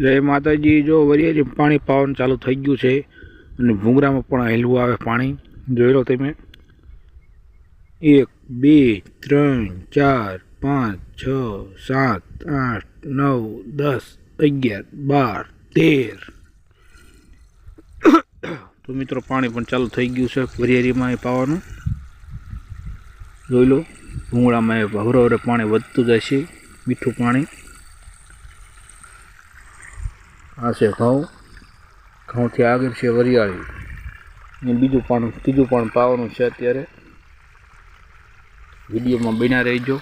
જય માતાજી. જો વરિયાજી પાણી પાવાનું ચાલુ થઈ ગયું છે અને ભૂંગરામાં પણ હેલવું આવે પાણી. જોઈ લો તમે. એક, બે, ત્રણ, ચાર, પાંચ, છ, સાત, આઠ, નવ, દસ, અગિયાર, બાર, તેર. તો મિત્રો પાણી પણ ચાલુ થઈ ગયું છે વરિયાળીમાં એ પાવાનું. જોઈ લો, ભૂંગળામાં એ હવરે હવરે પાણી વધતું જાય છે મીઠું પાણી. આ છે ઘઉં. ઘઉંથી આગળ છે વરિયાળી. ને બીજું પાણી, ત્રીજું પણ પાવાનું છે અત્યારે. વિડીયોમાં બન્યા રહેજો.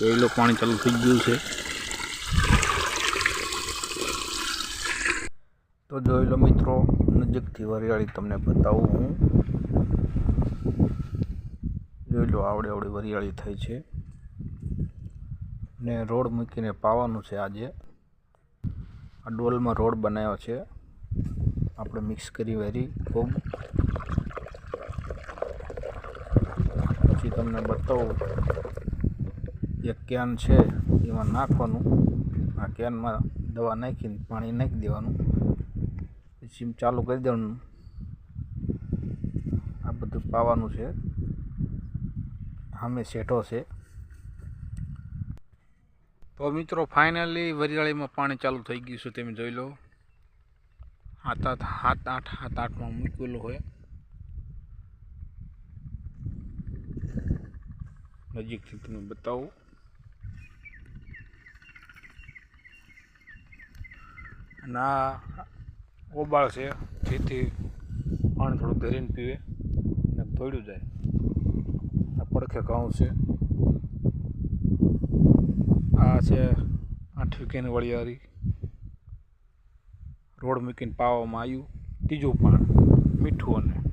પહેલું પાણી ચાલુ થઈ ગયું છે. તો જોઈ લો મિત્રો, નજીકથી વરિયાળી તમને બતાવું. હું જોઈ લો, આવડે આવડે વરિયાળી થઈ છે. ને રોડ મૂકીને પાવાનું છે આજે. આ ડોલમાં રોડ બનાવ્યો છે. આપણે મિક્સ કરી વેરી ખૂબ. પછી તમને બતાવું, એક કેન છે, એમાં નાખવાનું. આ કેનમાં દવા નાખીને પાણી નાખી દેવાનું. પછી ચાલુ કરી દેવાનું. આ બધું પાવાનું છે. સામે શેઠો છે. તો મિત્રો ફાઇનલી વરિયાળીમાં પાણી ચાલુ થઈ ગયું છે, તમે જોઈ લો. હાથ હાથ હાથ આઠ, હાથ આઠમાં મૂકેલું હોય. નજીકથી તમે બતાવું. અને આ ઓબાળ છે, જેથી પાણી થોડું ધરીને પીવે અને ધોડ્યું જાય. આ પડખે ઘઉં છે. આ છે આઠ વીકેની વળિયારી. રોડ મૂકીને પાવામાં આવ્યું. ત્રીજું પાણ મીઠું